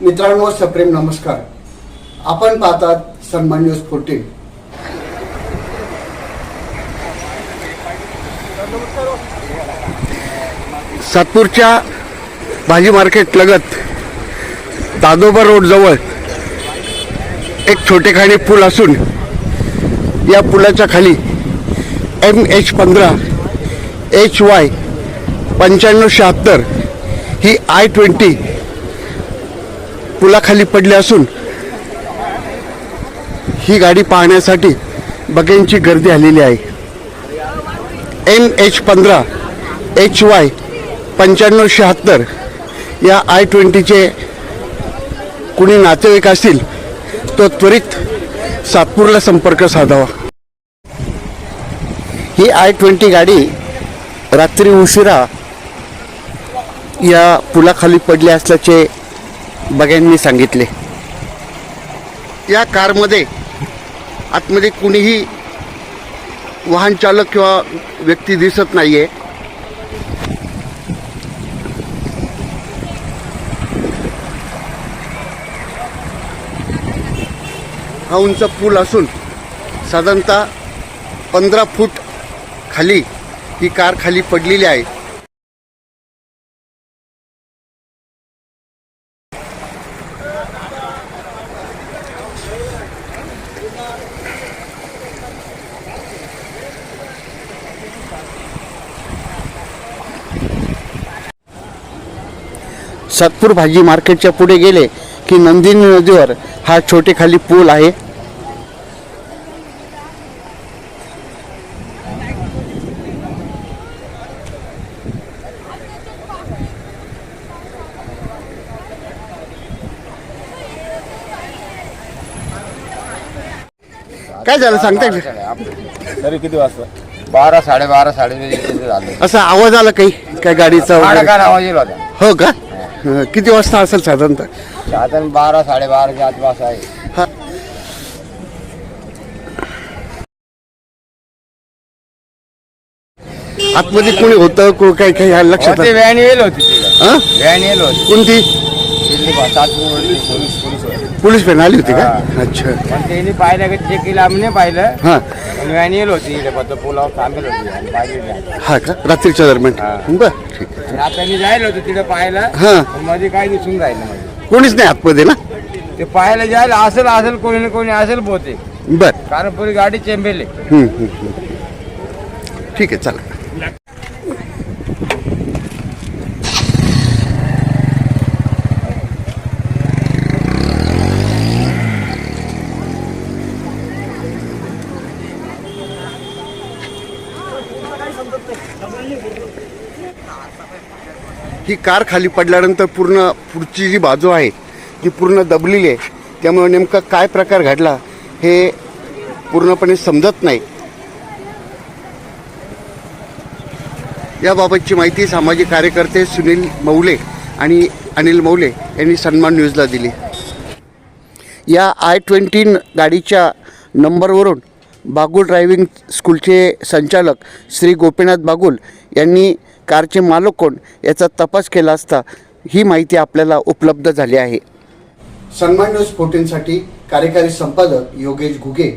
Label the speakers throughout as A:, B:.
A: मित्रांनो सप्रेम नमस्कार. आपण पाहतात सन्मान न्यूज फोर्टीन सातपूरच्या भाजी मार्केट लगत दादोबा रोड जवळ एक छोटेखानी पूल असून या पुलाच्या खाली एम एच पंधरा एच वाय पंच्याण्णव शहात्तर ही आय ट्वेंटी पुलाखाली पडली असून ही गाडी पाहण्यासाठी बघ्यांची गर्दी आलेली आहे. एन एच पंधरा एच वाय पंच्याण्णव शहात्तर या आय ट्वेंटीचे कुणी नातेवाईक असतील तो त्वरित सातपूरला संपर्क साधावा. ही आय ट्वेंटी गाडी रात्री उशिरा या पुलाखाली पडली असल्याचे बघ्यांनी सांगितले. या कारमध्ये आतमध्ये कुणीही वाहन चालक किंवा व्यक्ती दिसत नाहीये. हा उंच पूल असून साधारणतः पंधरा फूट खाली ही कार खाली पडलेली आहे. सातपूर भाजी मार्केटच्या पुढे गेले की नंदिनी नदीवर हा छोटे खाली पूल आहे. काय झालं? सांगता का?
B: तरी किती वाजता? बारा साडेबारा साडेबारा झाले.
A: असा आवाज आला काही? काय गाडीचा
B: आवाज येईल
A: हो का? हं, किती वाजता असेल साधारणतः?
B: साधारण बारा साडेबाराच्या आसपास आहे.
A: आतमध्ये कोणी होतं को काय काही आहे लक्षात
B: व्हॅन येईल होती तिला.
A: हा?
B: व्हॅन येईल होती.
A: कोणती?
B: पोलीस पोलीस होते
A: पोलीस व्हॅन आली होती का. अच्छा.
B: पण त्यांनी पाहिलं का चेक केलं आम्ही नाही पाहिलं.
A: हा.
B: पण व्हॅन येईल होती इकडे फक्त पुलावर थांबेल होती. नाही.
A: हा का? रात्रीच्या दरम्यान.
B: हा.
A: बर ठीक आहे.
B: आणि आता मी जायला होतो तिथे पाहायला.
A: हा.
B: पण मध्ये काय दिसून राहिलं मध्ये
A: कोणीच नाही आतमध्ये ना?
B: ते पाहायला जायला असेल असेल कोणी ना कोणी असेल बहुतेक.
A: बर.
B: कारण पुरी गाडी चेंबेले.
A: ठीक आहे चला. ही कार खाली पडल्यानंतर पूर्ण पुढची जी बाजू आहे ती पूर्ण दबलेली आहे. त्यामुळे नेमका काय प्रकार घडला हे पूर्णपणे समजत नाही. याबाबतची माहिती सामाजिक कार्यकर्ते सुनील मौले आणि अनिल मौले यांनी सन्मान न्यूजला दिली. या आय ट्वेंटी गाडीच्या नंबरवरून बागुल ड्रायव्हिंग स्कूलचे संचालक श्री गोपीनाथ बागुल यांनी कारचे मालक कोण याचा तपास केला असता ही माहिती आपल्याला उपलब्ध झाली आहे. सन्मान न्यूज फोर्टीनसाठी कार्यकारी संपादक योगेश घुगे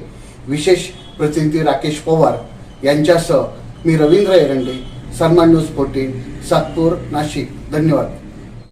A: विशेष प्रतिनिधी राकेश पवार यांच्यासह मी रवींद्र एरंडे सन्मान न्यूज फोर्टीन सातपूर नाशिक. धन्यवाद.